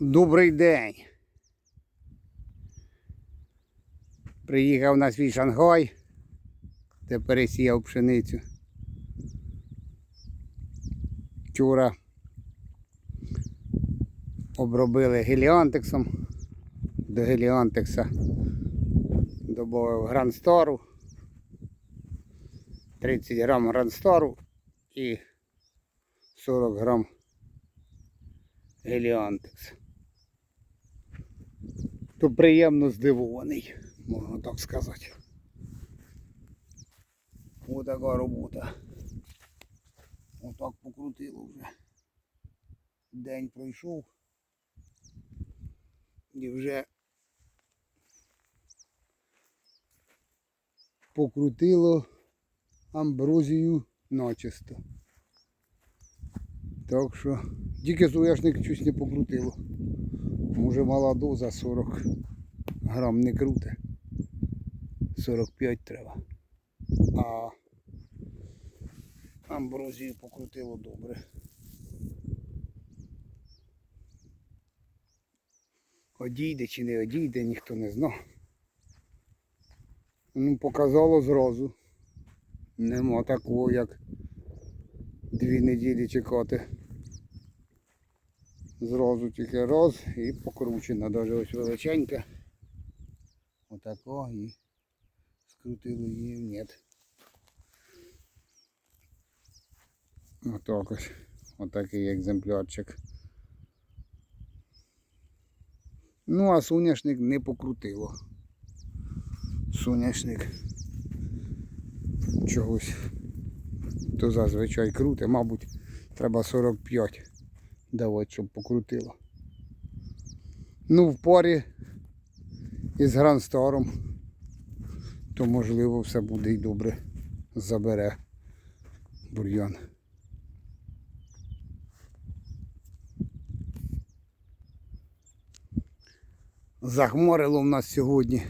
Добрий день. Приїхав на свій Шангай, де пересіяв пшеницю. Вчора обробили геліантексом. До геліантекса додав грандстору. 30 грам грандстору і 40 грам геліантекс. То приємно здивований, можна так сказати. Ось така робота. Отак покрутило вже. День пройшов. І вже покрутило амброзію начисто. Так що тільки соняшник щось не покрутило. Може мала доза 40 грам не круте. 45 треба. А амброзію покрутило добре. Одійде чи не одійде, ніхто не знав. Ну, показало зразу. Нема такого, як дві неділі чекати. Зразу тільки раз і покручена, навіть ось величенька. Отако і скрутило її в нет. Отак ось. Отакий екземплярчик. Ну, а соняшник не покрутило. Соняшник чогось то зазвичай круте, мабуть, треба 45 давати, щоб покрутило. Ну, в парі із грандстаром, то можливо все буде і добре забере бур'ян. Захмарило в нас сьогодні.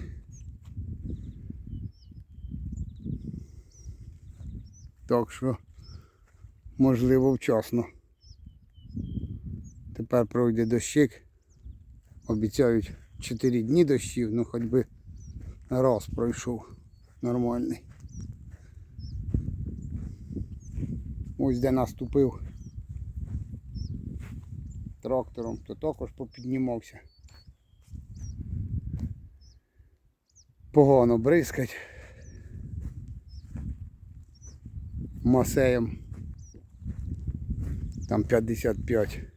Так що, можливо, вчасно. Тепер пройде дощик. Обіцяють 4 дні дощів, ну хоч би раз пройшов нормальний. Ось де наступив трактором, то також попіднімався. Погано бризкать. Масеєм. Там 55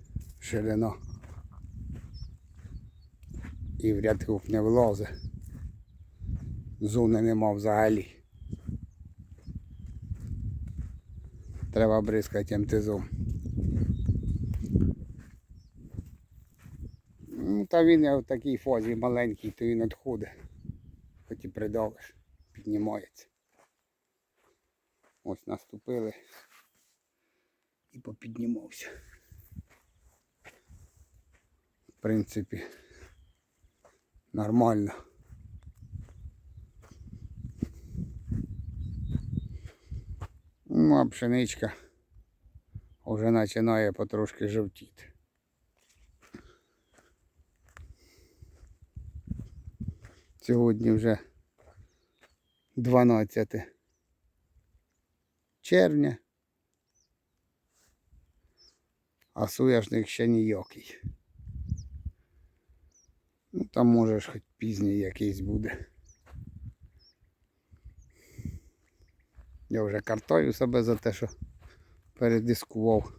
ширина. І в рядку не влазе. Зони нема взагалі. Треба бризкати МТЗом. Ну, та він в такій фазі маленький, то він відходить. Хоч і придавиш, піднімається. Ось наступили і попіднімався. В принципі, нормально. Ну, а пшеничка вже починає потрошки жовтіти. Сьогодні вже 12 червня. А соняшник ще ніякий. Ну там може ж хоч пізній якийсь буде. Я вже картою себе за те, що передискував.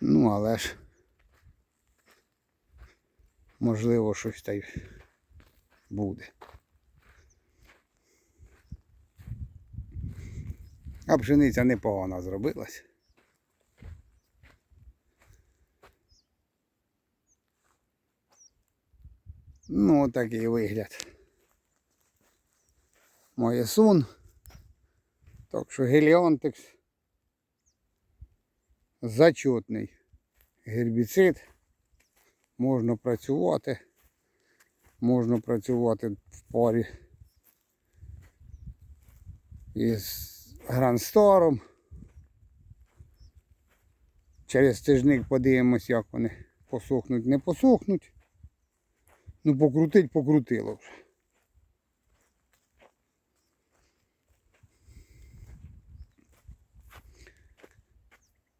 Ну, але ж можливо щось та й буде. А пшениця непогано зробилась. Ну, такий вигляд. Моє сун. Так що геліонтекс зачетний гербіцид. Можна працювати. Можна працювати в парі із грандстором. Через тижник подивимось, як вони посохнуть, не посохнуть. Ну, покрутить, покрутило вже.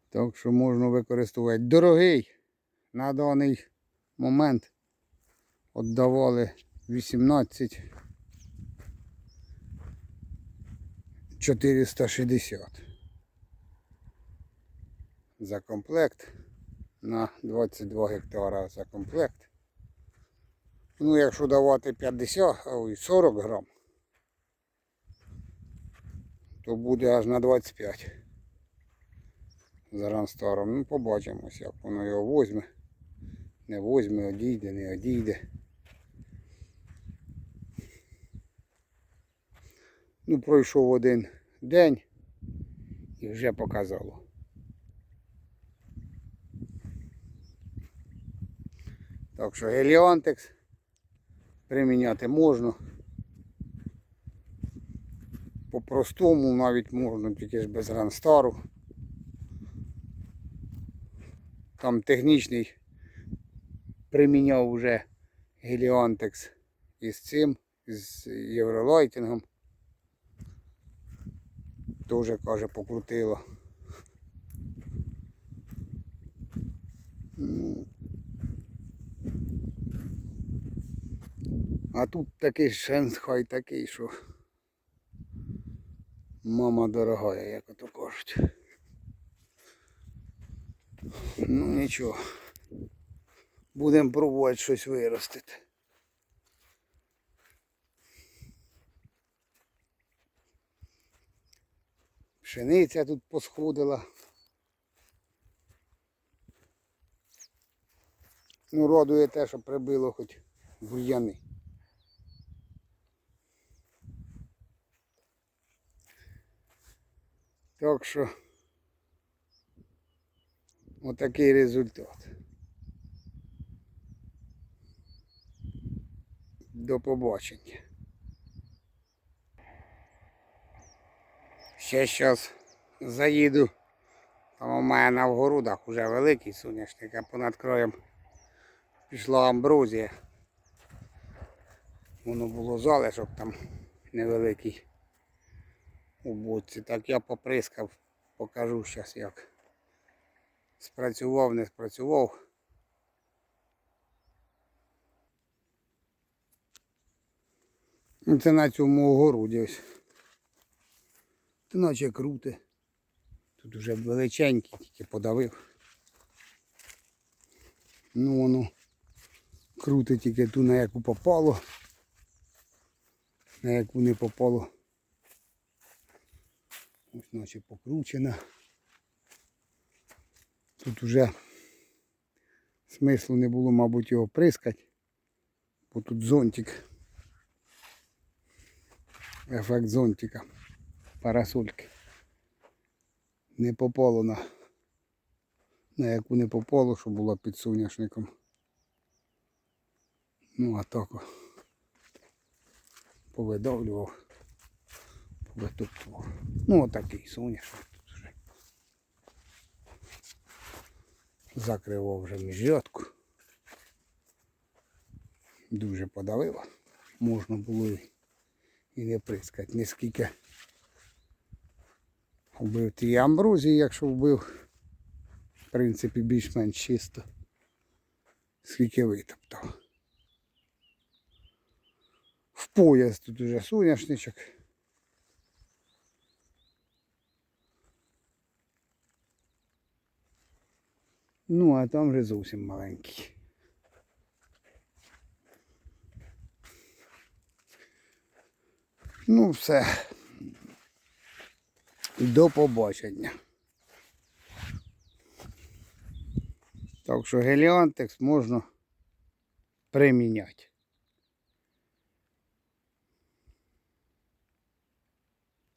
Так що можна використовувати. Дорогий на даний момент віддавали 18 460 за комплект на 22 гектара за комплект. Ну, якщо давати 50, ой, 40 грам, то буде аж на 25 за ранстаром. Ну, побачимось, як воно його возьме. Не возьме, одійде, не одійде. Ну, пройшов один день і вже показало. Так що геліантекс приміняти можна. По-простому навіть можна, тільки ж без ранстару. Там технічний приміняв вже геліантекс із цим, з євролайтингом. Тоже, каже, покрутило. А тут такий шенсхай такий, що мама дорога, як ото кажуть. Ну нічого. Будемо пробувати щось виростити. Пшениця тут посходила. Ну, радує те, що прибило хоч бур'яни. Так що отакий результат. До побачення. Ще зараз заїду. Там у мене на вгородах вже великий соняшник, а понад краєм пішла амброзія. Воно було залишок там невеликий у боці. Так я поприскав, покажу зараз як. Спрацював, не спрацював. Ну, Це на цьому огороді ось. Це наче круте. Тут вже величенький, тільки подавив. Ну воно круте тільки ту на яку попало. На яку не попало. Ось наче покручена. Тут вже смислу не було, мабуть, його прискати, бо тут зонтик. Ефект зонтика. Парасольки. Не попало на, на яку не попало, що була під соняшником. Ну а так о, повидавлював, повитоптував. Ну отакий соняшник тут вже. Закривав вже міжрядку. Дуже подавило. Можна було і не прискати. Не скільки вбив ті амброзії, якщо вбив, в принципі, більш-менш чисто. Скільки витоптав. В пояс тут уже соняшничок. Ну, а там вже зовсім маленький. Ну, все. До побачення. Так що геліантекс можна приміняти.